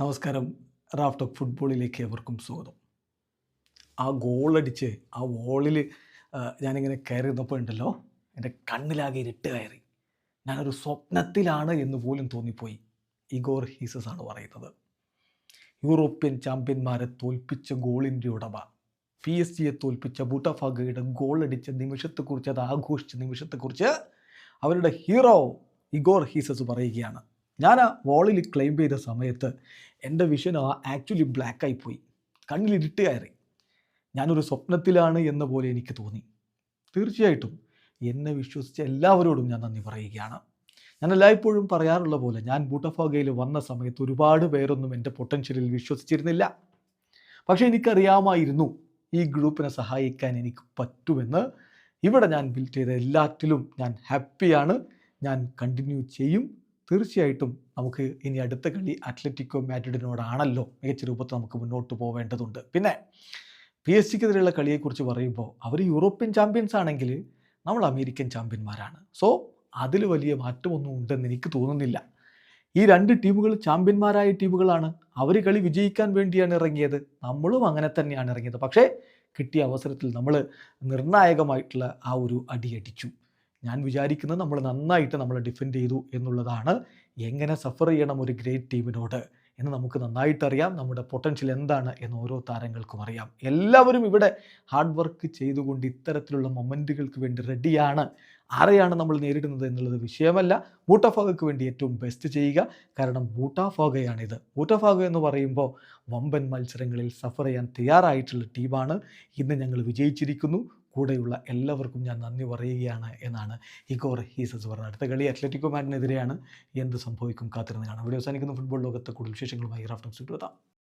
നമസ്കാരം. Raft of ഫുട്ബോളിലേക്ക് എവർക്കും സ്വാഗതം. ആ ഗോളടിച്ച് ആ വോളിൽ ഞാനിങ്ങനെ കയറി നിന്നപ്പോൾ ഉണ്ടല്ലോ എന്റെ കണ്ണിലാകെ ഇരുട്ട് കയറി. ഞാനൊരു സ്വപ്നത്തിലാണ് എന്ന് പോലും തോന്നിപ്പോയി. ഇഗോർ ഹീസസ് ആണ് പറയുന്നത്. യൂറോപ്യൻ ചാമ്പ്യന്മാരെ തോൽപ്പിച്ച ഗോളിന്റെ ഉടമ പി എസ് ജിയെ തോൽപ്പിച്ച ബൂട്ടഫാഗയുടെ ഗോളടിച്ച നിമിഷത്തെക്കുറിച്ച് അത് ആഘോഷിച്ച നിമിഷത്തെക്കുറിച്ച് അവരുടെ ഹീറോ ഇഗോർ ഹീസസ് പറയുകയാണ്. ഞാൻ ആ വോളിൽ ക്ലെയിം ചെയ്ത സമയത്ത് എന്റെ വിഷൻ ആ ആക്ച്വലി ബ്ലാക്കായി പോയി. കണ്ണിലിരുട്ട് കയറി. ഞാനൊരു സ്വപ്നത്തിലാണ് എന്ന പോലെ എനിക്ക് തോന്നി. തീർച്ചയായിട്ടും എന്നെ വിശ്വസിച്ച എല്ലാവരോടും ഞാൻ നന്ദി പറയുകയാണ്. ഞാൻ എല്ലായ്പ്പോഴും പറയാറുള്ള പോലെ ഞാൻ ബൂട്ടഫോഗയിൽ വന്ന സമയത്ത് ഒരുപാട് പേരൊന്നും എന്റെ പൊട്ടൻഷ്യലിൽ വിശ്വസിച്ചിരുന്നില്ല. പക്ഷേ എനിക്കറിയാമായിരുന്നു ഈ ഗ്രൂപ്പിനെ സഹായിക്കാൻ എനിക്ക് പറ്റുമെന്ന്. ഇവിടെ ഞാൻ ബിൽഡ് ചെയ്ത എല്ലാറ്റിലും ഞാൻ ഹാപ്പിയാണ് ഞാൻ കണ്ടിന്യൂ ചെയ്യും. തീർച്ചയായിട്ടും നമുക്ക് ഇനി അടുത്ത കളി അത്ലറ്റിക്കോ മാറ്റിഡിനോടാണല്ലോ മികച്ച രൂപത്തിൽ നമുക്ക് മുന്നോട്ട് പോവേണ്ടതുണ്ട്. പിന്നെ പി എസ് സിക്കെതിരെയുള്ള കളിയെക്കുറിച്ച് പറയുമ്പോൾ അവർ യൂറോപ്യൻ ചാമ്പ്യൻസ് ആണെങ്കിൽ നമ്മൾ അമേരിക്കൻ ചാമ്പ്യന്മാരാണ് സോ അതിൽ വലിയ മാറ്റമൊന്നും ഉണ്ടെന്ന് എനിക്ക് തോന്നുന്നില്ല. ഈ രണ്ട് ടീമുകൾ ചാമ്പ്യന്മാരായ ടീമുകളാണ്. അവർ കളി വിജയിക്കാൻ വേണ്ടിയാണ് ഇറങ്ങിയത്. നമ്മളും അങ്ങനെ തന്നെയാണ് ഇറങ്ങിയത്. പക്ഷേ കിട്ടിയ അവസരത്തിൽ നമ്മൾ നിർണായകമായിട്ടുള്ള ആ ഒരു അടിയടിച്ചു ഞാൻ വിചാരിക്കുന്നത് നമ്മൾ നന്നായിട്ട് നമ്മൾ ഡിഫെൻഡ് ചെയ്തു എന്നുള്ളതാണ്. എങ്ങനെ സഫർ ചെയ്യണം ഒരു ഗ്രേറ്റ് ടീമിനോട് എന്ന് നമുക്ക് നന്നായിട്ടറിയാം. നമ്മുടെ പൊട്ടൻഷ്യൽ എന്താണ് എന്ന് ഓരോ താരങ്ങൾക്കും അറിയാം. എല്ലാവരും ഇവിടെ ഹാർഡ് വർക്ക് ചെയ്തുകൊണ്ട് ഇത്തരത്തിലുള്ള മൊമെന്റുകൾക്ക് വേണ്ടി റെഡിയാണ് ആരെയാണ് നമ്മൾ നേരിടുന്നത് എന്നുള്ളത് വിഷയമല്ല. ബൂട്ടാഫോഗയ്ക്ക് വേണ്ടി ഏറ്റവും ബെസ്റ്റ് ചെയ്യുക. കാരണം ബൂട്ടാഫോഗയാണിത് ബൂട്ടാഫോഗ എന്ന് പറയുമ്പോൾ വമ്പൻ മത്സരങ്ങളിൽ സഫർ ചെയ്യാൻ തയ്യാറായിട്ടുള്ള ടീമാണ് ഇന്ന് ഞങ്ങൾ വിജയിച്ചിരിക്കുന്നു. കൂടെയുള്ള എല്ലാവർക്കും ഞാൻ നന്ദി പറയുകയാണ് എന്നാണ് ഇഗോർ ഹീസസ് പറഞ്ഞത്. അടുത്ത കളി അത്ലറ്റിക്കോ മാറ്റിനെതിരെയാണ് എന്ത് സംഭവിക്കും കാത്തിരുന്ന് കാണാം. ഇവിടെ അവസാനിക്കുന്ന. ഫുട്ബോൾ ലോകത്തെ കൂടുതൽ വിശേഷങ്ങളുമായി റാഫ്റ്റം എത്താം